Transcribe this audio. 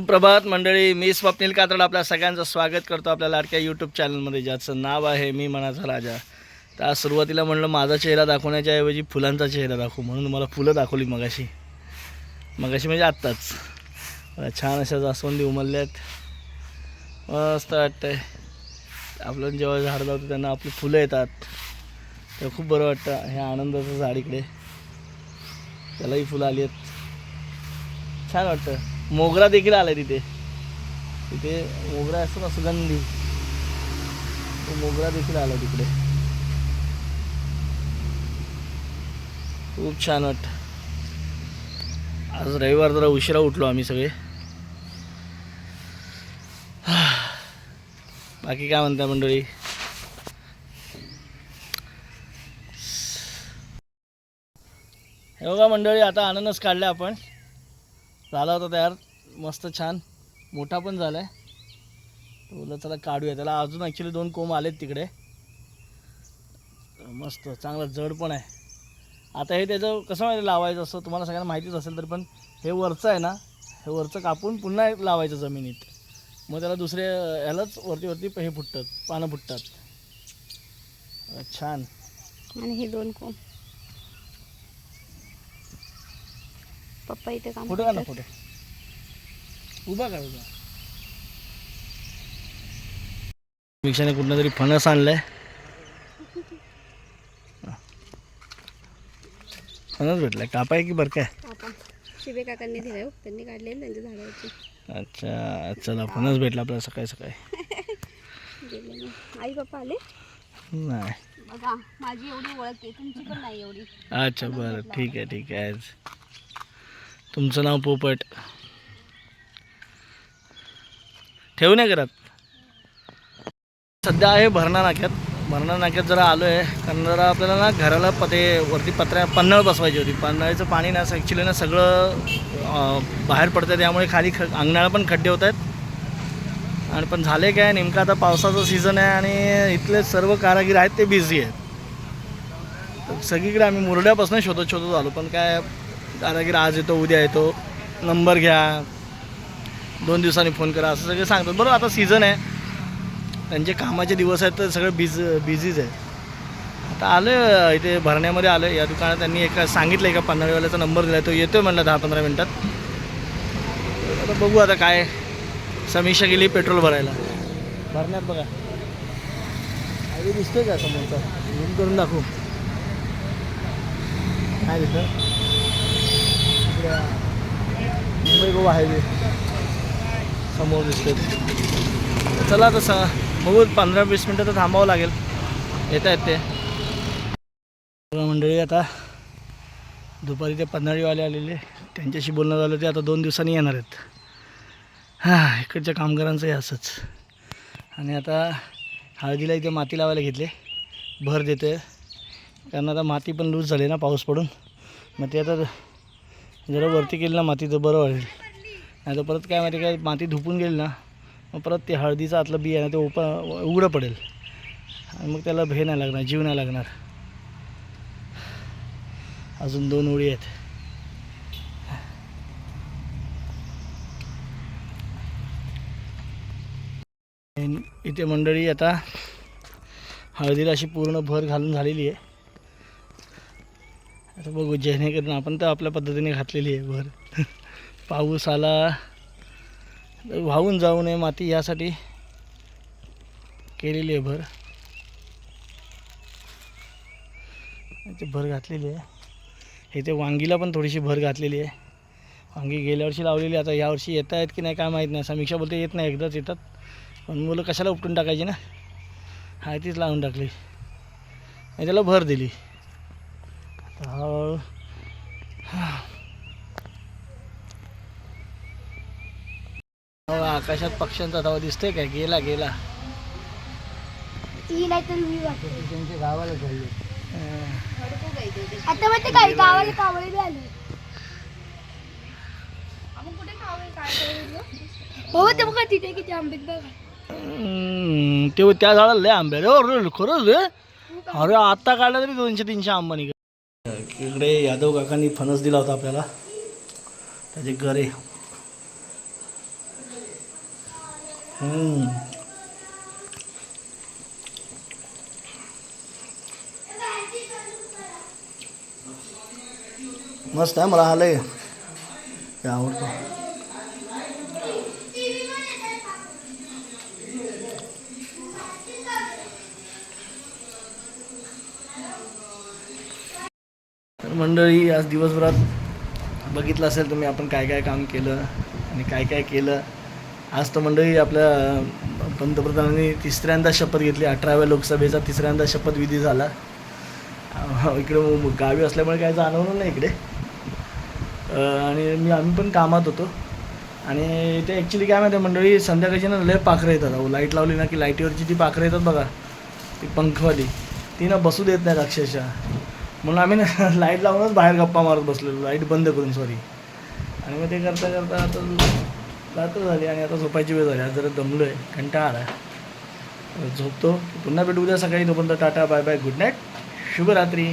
सुप्रभात मंडळी मी स्वप्नील कात्रड आपल्या सगळ्यांचं स्वागत करतो आपल्या लाडक्या यूट्यूब चॅनलमध्ये ज्याचं नाव आहे मी मनाचा राजा. तर आज सुरुवातीला म्हणलं माझा चेहरा दाखवण्याच्या ऐवजी फुलांचा चेहरा दाखवू. म्हणून मला फुलं दाखवली मगाशी. मगाशी म्हणजे आत्ताच. छान अशा जास्वंदी उमलल्यात. मस्त वाटतंय. आपलं जेव्हा झाड लावतो त्यांना आपली फुलं येतात. तेव्हा खूप बरं वाटतं. हे आनंदाचं झाड इकडे. त्यालाही फुलं आली आहेत. छान वाटतं. मोगरा देखील आला तिथे. तिथे मोगरा असतो ना सुगंधी तो मोगरा देखील आला तिकडे. खूप छान वाटत. आज रविवार जरा उशिरा उठलो आम्ही सगळे. बाकी काय म्हणता मंडळी? हे बघा मंडळी आता अननस काढले आपण. झाला होता तयार. मस्त छान. मोठा पण झाला आहे बोललं चला काढूया. त्याला अजून ॲक्च्युली दोन कोंब आलेत तिकडे. मस्त चांगलं जड पण आहे. आता हे त्याचं कसं माहिती लावायचं असतं तुम्हाला सगळ्यांना माहितीच असेल तर पण हे वरचं आहे ना हे वरचं कापून पुन्हा लावायचं जमिनीत. मग त्याला दुसरे ह्यालाच वरती वरती हे फुटतात पानं फुटतात. छान. आणि हे दोन कोंब. पप्पा इथे काम फोटो का ना करतात. फोटो उभा का उभा? मिक्षाने कुठनं तरी फणस आणलाय. फणस भेटलाय. कापाय की बरं काय? शिबे काकांनी दिले हो. त्यांनी काढले त्यांच्या झाडावरची अच्छा चला फणस भेटला आपल्याला सकाळी सकाळी. गेले ना आई पप्पा आले? नाही. बघा माझी एवढी ओळख आहे. तुमची पण नाही एवढी. अच्छा बरं. ठीक आहे ठीक आहे. तुमचं नाव पोपट. ठेवू नाही करत सध्या आहे भरणा नाक्यात. भरणा नाक्यात जरा आलो आहे कारण जरा आपल्याला ना घराला पते वरती पत्र्या पन्हाळ बसवायची होती. पन्हाळीचं पाणी ना ॲक्च्युली ना सगळं बाहेर पडतं त्यामुळे खाली ख अंगणाला पण खड्डे होत आहेत. आणि पण झाले काय? नेमकं आता पावसाचं सीझन आहे आणि इथले सर्व कारागीर आहेत ते बिझी आहेत. सगळीकडे आम्ही मुरड्यापासून शोधत शोधत आलो. पण काय कारागीर आज येतो उद्या येतो. नंबर घ्या. दोन दिवसांनी फोन करा. असं सगळं सांगतात. बरोबर आता सीझन आहे. त्यांचे कामाचे दिवस आहेत तर सगळं बिझ बिझीच आहे आता आलं इथे भरण्यामध्ये आलं या दुकानात त्यांनी एका सांगितलं एका पन्हाळीवाल्याचा नंबर दिला तो येतो म्हणलं दहा पंधरा मिनटात. आता बघू आता काय. समीक्षा गेली पेट्रोल भरायला. भरण्यात बघा. दिसतोय का समोरचा? झूम करून दाखवू. काय दिसतं आपल्या मुंबई गोवा हायवे समोर दिसतोय. चला तसं बघू पंधरा वीस मिनटं तर थांबावं लागेल. येत आहेत ते मंडळी आता दुपारी ते पन्हाळीवाले आलेले. त्यांच्याशी बोलणं झालं ते आता दोन दिवसांनी येणार आहेत. हां इकडच्या कामगारांचं हे असंच. आणि आता हळदीला इथे माती लावायला घेतले. भर देते कारण आता माती पण लूज झाली ना पाऊस पडून. मग ते आता जरा वरती केली ना माती तर बरं वाटेल. नाही तर परत काय माहिती काय माती धुपून गेली ना मग परत ते हळदीचं आतलं बी आहे ना ते ओपा उघडं पडेल. आणि मग त्याला भे नाही लागणार जीव नाही लागणार. अजून दोन ओळी आहेत. इथे मंडळी आता हळदीला अशी पूर्ण भर घालून झालेली आहे. आता बघू जेणेकरून आपण तर आपल्या पद्धतीने घातलेली आहे भर. पाऊस आला. वाहून जाऊ नये माती यासाठी केलेली आहे भर. ते भर घातलेली आहे. इथे वांगीला पण थोडीशी भर घातलेली आहे. वांगी गेल्या वर्षी लावलेली आहे. आता यावर्षी येत आहेत की नाही काय माहीत नाही. समीक्षा बोलते येत नाही एकदाच येतात. पण मुलं कशाला उपटून टाकायची ना? हाय तीच लावून टाकली. आणि त्याला भर दिली. हळूहळू हो, आकाशात पक्ष्यांचा धावा दिसतोय काय? गेला गेला. ती नाही तर मी त्यांच्या गावाला झाली आता माहिती काय? गावाला कावळे बी आले. हो ते बघा तिथे किती आंबेत बघा. ते त्या झाडाला लय आंबे रे अरे खरंच रे. अरे आत्ता काढला तरी दोनशे तीनशे आंबा निघा इकडे यादव काकांनी फणस दिला होता आपल्याला. त्याचे गरे. हम्म. मस्त आहे मला आलंय आवडतो. मंडळी आज दिवसभरात बघितलं असेल तुम्ही आपण काय काय काम केलं आणि काय काय केलं. आज तर मंडळी आपल्या पंतप्रधानांनी तिसऱ्यांदा शपथ घेतली. अठराव्या लोकसभेचा तिसऱ्यांदा शपथविधी झाला. इकडे गावी असल्यामुळे काय जाणवलं नाही इकडे. आणि मी आम्ही पण कामात होतो. आणि ते ॲक्च्युली काय माहिती आहे मंडळी संध्याकाळची ना लय पाखरं येतात. अहो लाइट लावली ना की लाईटीवरची ती पाखरं येतात बघा ती पंखवाली ती ना बसू देत नाहीत अक्षरशः. म्हणून आम्ही ना लाइट लावूनच बाहेर गप्पा मारत बसलेलो. लाइट बंद करून सॉरी आणि मग ते करता करता आता रात्र झाली आणि आता झोपायची वेळ झाली. आज जरा दमलो आहे कंटाळा आला आहे. झोपतो. पुन्हा भेटू उद्या सकाळी. तोपर्यंत tata bye bye good night शुभरात्री.